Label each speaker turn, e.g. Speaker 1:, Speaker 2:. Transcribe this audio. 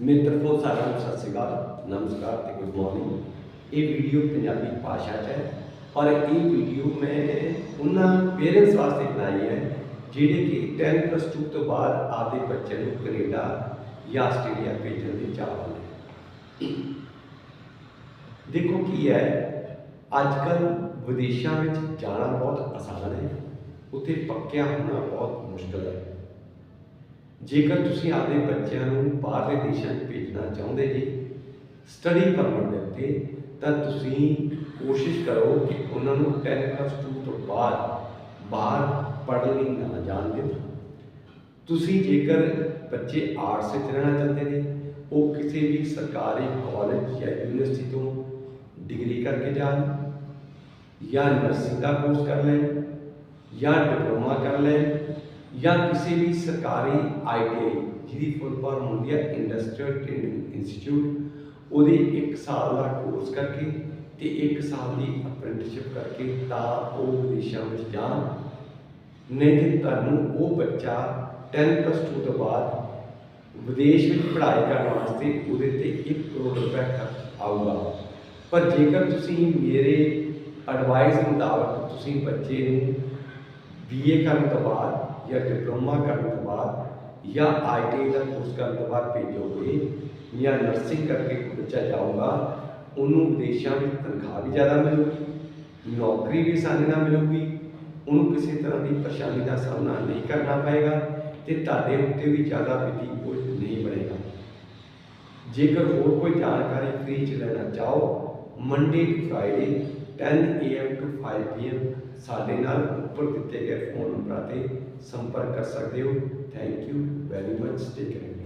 Speaker 1: ਮੇਰੇ ਤਰਫੋਂ ਸਾਰਿਆਂ ਨੂੰ ਸਤਿ ਸ਼੍ਰੀ ਅਕਾਲ ਨਮਸਕਾਰ ਤੇ ਗੁੱਡ ਮਾਰਨਿੰਗ ਇਹ ਵੀਡੀਓ ਪੰਜਾਬੀ ਭਾਸ਼ਾ 'ਚ ਹੈ ਔਰ ਇਹ ਵੀਡੀਓ ਮੈਂ ਉਹਨਾਂ ਪੇਰੈਂਟਸ ਵਾਸਤੇ ਬਣਾਈ ਹੈ ਜਿਹੜੇ ਕਿ 10 ਪਲੱਸ 2 ਤੋਂ ਬਾਅਦ ਆਪਦੇ ਬੱਚੇ ਨੂੰ ਕੈਨੇਡਾ ਜਾਂ ਆਸਟ੍ਰੇਲੀਆ ਭੇਜਣ ਦੇ ਚਾਹਵਾਨ ਹੈ ਦੇਖੋ ਕੀ ਹੈ ਅੱਜ ਕੱਲ ਵਿਦੇਸ਼ਾਂ ਵਿੱਚ ਜਾਣਾ ਬਹੁਤ ਆਸਾਨ ਹੈ ਉੱਥੇ ਪੱਕਿਆ ਹੋਣਾ ਬਹੁਤ ਮੁਸ਼ਕਲ ਹੈ ਜੇਕਰ ਤੁਸੀਂ ਆਪਦੇ ਬੱਚਿਆਂ ਨੂੰ ਬਾਹਰਲੇ ਦੇਸ਼ਾਂ 'ਚ ਭੇਜਣਾ ਚਾਹੁੰਦੇ ਜੀ ਸਟੱਡੀ ਪਰਮਿਟ ਦੇ ਉੱਤੇ, ਤਾਂ ਤੁਸੀਂ ਕੋਸ਼ਿਸ਼ ਕਰੋ ਕਿ ਉਹਨਾਂ ਨੂੰ 10 ਪਲੱਸ 2 ਤੋਂ ਬਾਅਦ ਬਾਹਰ ਪੜ੍ਹਨ ਲਈ ਨਾ ਜਾਣ ਦਿਓ ਤੁਸੀਂ ਜੇਕਰ ਬੱਚੇ ਆਰਟਸ ਵਿੱਚ ਰਹਿਣਾ ਚਾਹੁੰਦੇ ਨੇ, ਉਹ ਕਿਸੇ ਵੀ ਸਰਕਾਰੀ ਕਾਲਜ ਜਾਂ ਯੂਨੀਵਰਸਿਟੀ ਤੋਂ ਡਿਗਰੀ ਕਰਕੇ ਜਾਣ, ਜਾਂ ਨਰਸਿੰਗ ਦਾ ਕੋਰਸ ਕਰ ਲੈਣ, ਜਾਂ ਡਿਪਲੋਮਾ ਕਰ ਲੈਣ ਜਾਂ ਕਿਸੇ ਵੀ ਸਰਕਾਰੀ ਆਈਟੀਆਈ ਜਿਹਦੀ ਫੁੱਲ ਫਾਰਮ ਹੁੰਦੀ ਹੈ ਇੰਡਸਟਰੀਅਲ ਟ੍ਰੇਨਿੰਗ ਇੰਸਟੀਚਿਊਟ ਉਹਦੇ 1 ਸਾਲ ਦਾ ਕੋਰਸ ਕਰਕੇ ਤੇ 1 ਸਾਲ ਦੀ ਅਪ੍ਰੈਂਟਿਸਸ਼ਿਪ ਕਰਕੇ ਤਾਂ ਉਹ ਵਿਦੇਸ਼ਾਂ ਵਿੱਚ ਜਾਣ। ਨਹੀਂ ਤੇ ਤੁਹਾਨੂੰ ਉਹ ਬੱਚਾ 10 ਪਲੱਸ 2 ਤੋਂ ਬਾਅਦ ਵਿਦੇਸ਼ ਵਿੱਚ ਪੜ੍ਹਾਈ ਕਰਨ ਵਾਸਤੇ ਉਹਦੇ ਤੇ 1 ਕਰੋੜ ਰੁਪਏ ਖਰਚ ਆਊਗਾ। ਪਰ ਜੇਕਰ ਤੁਸੀਂ ਮੇਰੇ ਐਡਵਾਈਸ ਮੁਤਾਬਕ ਤੁਸੀਂ ਬੱਚੇ ਨੂੰ ਬੀਏ ਕਰਨ ਤੋਂ ਬਾਅਦ ਜਾਂ ਡਿਪਲੋਮਾ ਕਰਨ ਤੋਂ ਬਾਅਦ ਜਾਂ ਆਈਟੀ ਦਾ ਕੋਰਸ ਕਰਨ ਤੋਂ ਬਾਅਦ ਭੇਜੋਗੇ ਜਾਂ ਨਰਸਿੰਗ ਕਰਕੇ ਕੋਈ ਬੱਚਾ ਜਾਊਗਾ, ਉਹਨੂੰ ਵਿਦੇਸ਼ਾਂ ਵਿੱਚ ਤਨਖਾਹ ਵੀ ਜ਼ਿਆਦਾ ਮਿਲੂਗੀ, ਨੌਕਰੀ ਵੀ ਆਸਾਨੀ ਨਾਲ ਮਿਲੂਗੀ, ਉਹਨੂੰ ਕਿਸੇ ਤਰ੍ਹਾਂ ਦੀ ਪਰੇਸ਼ਾਨੀ ਦਾ ਸਾਹਮਣਾ ਨਹੀਂ ਕਰਨਾ ਪਏਗਾ ਤੇ ਤੁਹਾਡੇ ਉੱਤੇ ਵੀ ਜ਼ਿਆਦਾ ਵਿੱਤੀ ਬੋਝ ਨਹੀਂ ਬਣੇਗਾ। ਜੇਕਰ ਹੋਰ ਕੋਈ ਜਾਣਕਾਰੀ ਫ੍ਰੀ ਚ ਲੈਣਾ ਚਾਹੋ Monday to Friday 10 AM to 5 PM ਸਾਡੇ ਨਾਲ ਉੱਪਰ ਦਿੱਤੇ ਗਏ ਫੋਨ ਨੰਬਰਾਂ ਤੇ ਸੰਪਰਕ ਕਰ ਸਕਦੇ ਹੋ। Thank you very much take care